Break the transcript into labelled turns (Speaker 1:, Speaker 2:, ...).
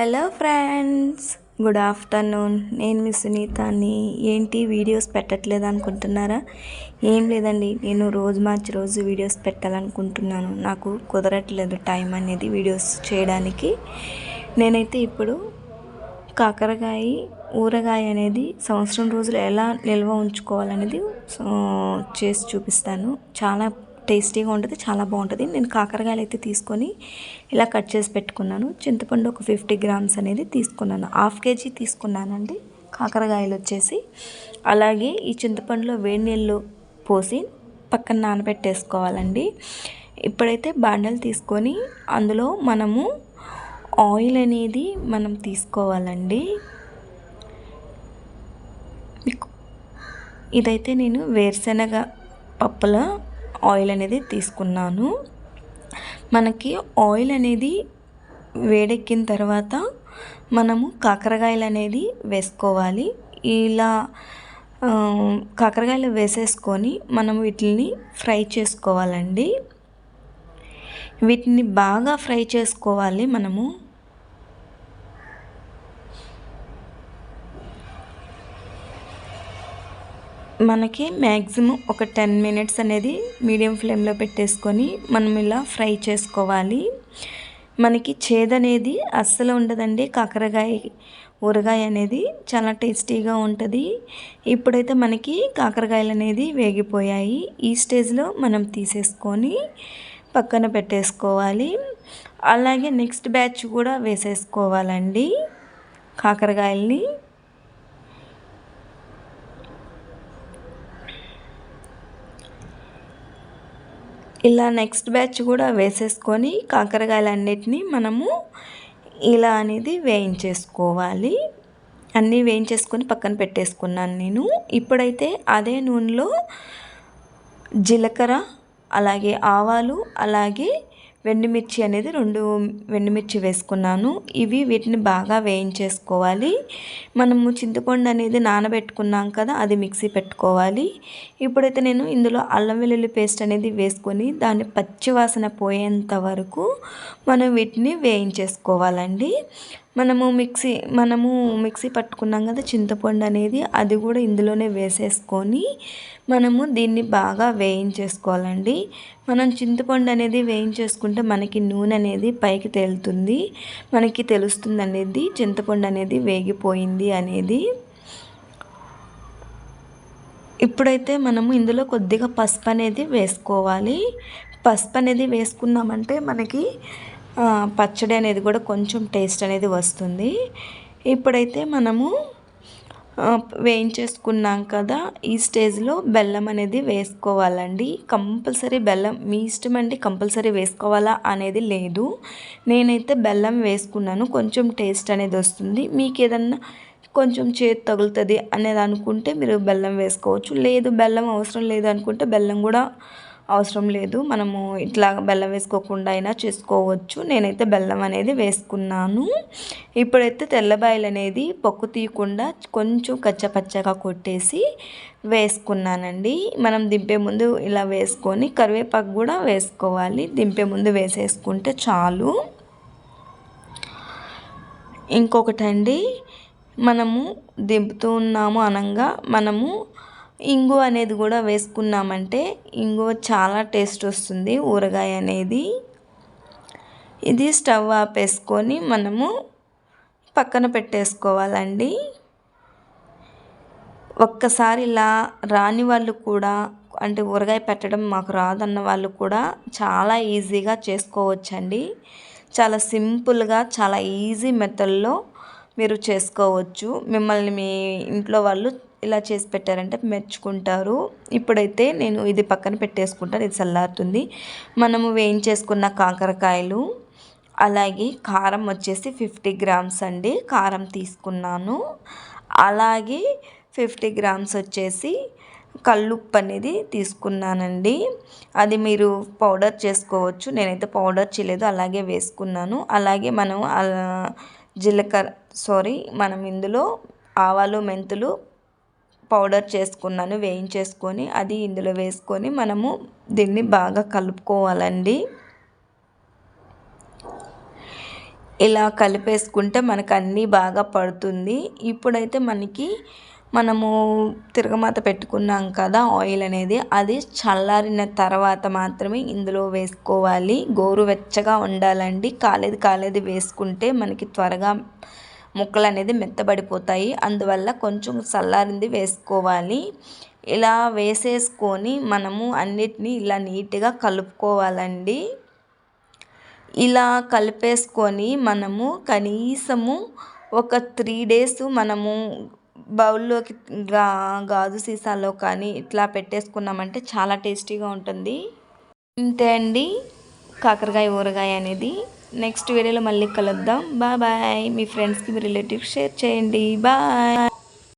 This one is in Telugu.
Speaker 1: హలో ఫ్రెండ్స్ గుడ్ ఆఫ్టర్నూన్ నేను మీ సునీతాని ఏంటి? వీడియోస్ పెట్టట్లేదు అనుకుంటున్నారా? ఏం లేదండి. నేను రోజు మార్చి రోజు వీడియోస్ పెట్టాలనుకుంటున్నాను. నాకు కుదరట్లేదు టైం అనేది వీడియోస్ చేయడానికి. నేనైతే ఇప్పుడు కాకరకాయ ఊరగాయ అనేది సంవత్సరం రోజులు ఎలా నిల్వ ఉంచుకోవాలనేది చేసి చూపిస్తాను. చాలా టేస్టీగా ఉంటుంది చాలా బాగుంటుంది. నేను కాకరకాయలు అయితే తీసుకొని ఇలా కట్ చేసి పెట్టుకున్నాను. చింతపండు ఒక ఫిఫ్టీ గ్రామ్స్ అనేది తీసుకున్నాను. హాఫ్ కేజీ తీసుకున్నానండి. కాకరకాయలు వచ్చేసి. అలాగే ఈ చింతపండులో వేడి నీళ్ళు పోసి పక్కన నానబెట్టేసుకోవాలండి. ఇప్పుడైతే బాండలు తీసుకొని అందులో మనము ఆయిల్ అనేది మనం తీసుకోవాలండి. ఇదైతే నేను వేరుశనగ పప్పుల ఆయిల్ అనేది తీసుకున్నాను. మనకి ఆయిల్ అనేది వేడెక్కిన తర్వాత మనము కాకరకాయలు అనేది వేసుకోవాలి. ఇలా కాకరకాయలు వేసేసుకొని మనం వీటిని ఫ్రై చేసుకోవాలండి. వీటిని బాగా ఫ్రై చేసుకోవాలి మనము. మనకి మ్యాక్సిమం ఒక టెన్ మినిట్స్ అనేది మీడియం ఫ్లేమ్లో పెట్టేసుకొని మనం ఇలా ఫ్రై చేసుకోవాలి. మనకి చేదనేది అస్సలు ఉండదండి. కాకరకాయ ఊరగాయ అనేది చాలా టేస్టీగా ఉంటుంది. ఇప్పుడైతే మనకి కాకరకాయలు అనేది వేగిపోయాయి. ఈ స్టేజ్లో మనం తీసేసుకొని పక్కన పెట్టేసుకోవాలి. అలాగే నెక్స్ట్ బ్యాచ్ కూడా వేసేసుకోవాలండి. కాకరకాయల్ని ఇలా నెక్స్ట్ బ్యాచ్ కూడా వేసేసుకొని కాకరకాయలన్నిటినీ మనము ఇలా అనేది వేయించేసుకోవాలి. అన్నీ వేయించేసుకొని పక్కన పెట్టేసుకున్నాను నేను. ఇప్పుడైతే అదే నూనెలో జీలకర్ర అలాగే ఆవాలు అలాగే వెండిమిర్చి అనేది రెండు వెండిమిర్చి వేసుకున్నాను. ఇవి వీటిని బాగా వేయించేసుకోవాలి. మనము చింతపండు అనేది నానబెట్టుకున్నాం కదా అది మిక్సీ పెట్టుకోవాలి. ఇప్పుడైతే నేను ఇందులో అల్లం వెల్లుల్లి పేస్ట్ అనేది వేసుకొని దాన్ని పచ్చివాసన పోయేంత వరకు మనం వీటిని వేయించేసుకోవాలండి. మనము మిక్సీ మనము మిక్సీ పట్టుకున్నాం కదా చింతపండు అనేది అది కూడా ఇందులోనే వేసేసుకొని మనము దీన్ని బాగా వేయించేసుకోవాలండి. మనం చింతపండు అనేది వేయించేసుకుంటే మనకి నూనె అనేది పైకి తేలుతుంది. మనకి తెలుస్తుంది అనేది చింతపండు అనేది వేగిపోయింది అనేది. ఇప్పుడైతే మనము ఇందులో కొద్దిగా పసుపు అనేది వేసుకోవాలి. పసుపు అనేది వేసుకున్నామంటే మనకి పచ్చడి అనేది కూడా కొంచెం టేస్ట్ అనేది వస్తుంది. ఇప్పుడైతే మనము వేయించేసుకున్నాం కదా ఈ స్టేజ్లో బెల్లం అనేది వేసుకోవాలండి. కంపల్సరీ బెల్లం మీ ఇష్టం అండి కంపల్సరీ వేసుకోవాలా అనేది లేదు. నేనైతే బెల్లం వేసుకున్నాను కొంచెం టేస్ట్ అనేది వస్తుంది. మీకు ఏదన్నా కొంచెం చేతి తగులుతుంది అనేది అనుకుంటే మీరు బెల్లం వేసుకోవచ్చు. లేదు బెల్లం అవసరం లేదు అనుకుంటే బెల్లం కూడా అవసరం లేదు. మనము ఇట్లా బెల్లం వేసుకోకుండా అయినా చేసుకోవచ్చు. నేనైతే బెల్లం అనేది వేసుకున్నాను. ఇప్పుడైతే తెల్లబాయలు అనేది పొక్కు తీయకుండా కొంచెం కచ్చపచ్చగా కొట్టేసి వేసుకున్నానండి. మనం దింపే ముందు ఇలా వేసుకొని కరివేపాకు కూడా వేసుకోవాలి. దింపే ముందు వేసేసుకుంటే చాలు. ఇంకొకటండి మనము దింపుతూ ఉన్నాము అనగా మనము ఇంగు అనేది కూడా వేసుకున్నామంటే ఇంగువ చాలా టేస్ట్ వస్తుంది ఊరగాయ అనేది. ఇది స్టవ్ ఆపేసుకొని మనము పక్కన పెట్టేసుకోవాలండి. ఒక్కసారి ఇలా రాని వాళ్ళు కూడా అంటే ఊరగాయ పెట్టడం మాకు రాదన్న వాళ్ళు కూడా చాలా ఈజీగా చేసుకోవచ్చండి. చాలా సింపుల్గా చాలా ఈజీ మెథడ్లో మీరు చేసుకోవచ్చు. మిమ్మల్ని మీ ఇంట్లో వాళ్ళు ఇలా చేసి పెట్టారంటే మెచ్చుకుంటారు. ఇప్పుడైతే నేను ఇది పక్కన పెట్టేసుకుంటాను. ఇది చల్లారుతుంది. మనము వేయించేసుకున్న కాకరకాయలు అలాగే కారం వచ్చేసి ఫిఫ్టీ గ్రామ్స్ అండి. కారం తీసుకున్నాను. అలాగే ఫిఫ్టీ గ్రామ్స్ వచ్చేసి కల్లుప్పు అనేది తీసుకున్నానండి. అది మీరు పౌడర్ చేసుకోవచ్చు. నేనైతే పౌడర్ చేయలేదు అలాగే వేసుకున్నాను. అలాగే మనం జీలకర్ర సారీ మనం ఇందులో ఆవాలు మెంతులు పౌడర్ చేసుకున్నాను వేయించేసుకొని అది ఇందులో వేసుకొని మనము దీన్ని బాగా కలుపుకోవాలండి. ఇలా కలిపేసుకుంటే మనకు అన్నీ బాగా పడుతుంది. ఇప్పుడైతే మనకి మనము తిరగమాత పెట్టుకున్నాం కదా ఆయిల్ అనేది అది చల్లారిన తర్వాత మాత్రమే ఇందులో వేసుకోవాలి. గోరువెచ్చగా ఉండాలండి. కాలేదు కాలేదు వేసుకుంటే మనకి త్వరగా ముక్కలు అనేది మెత్తబడిపోతాయి. అందువల్ల కొంచెం చల్లారింది వేసుకోవాలి. ఇలా వేసేసుకొని మనము అన్నిటినీ ఇలా నీట్గా కలుపుకోవాలండి. ఇలా కలిపేసుకొని మనము కనీసము ఒక త్రీ డేస్ మనము బౌల్లోకి గా గాజు సీసాలో కానీ ఇట్లా పెట్టేసుకున్నామంటే చాలా టేస్టీగా ఉంటుంది. ఇంతే అండి. కాకరకాయ ఊరగాయ అనేది. నెక్స్ట్ వీడియోలో మళ్ళీ కలుద్దాం. బాయ్ బాయ్ మీ ఫ్రెండ్స్కి మీ రిలేటివ్స్ షేర్ చేయండి. బాయ్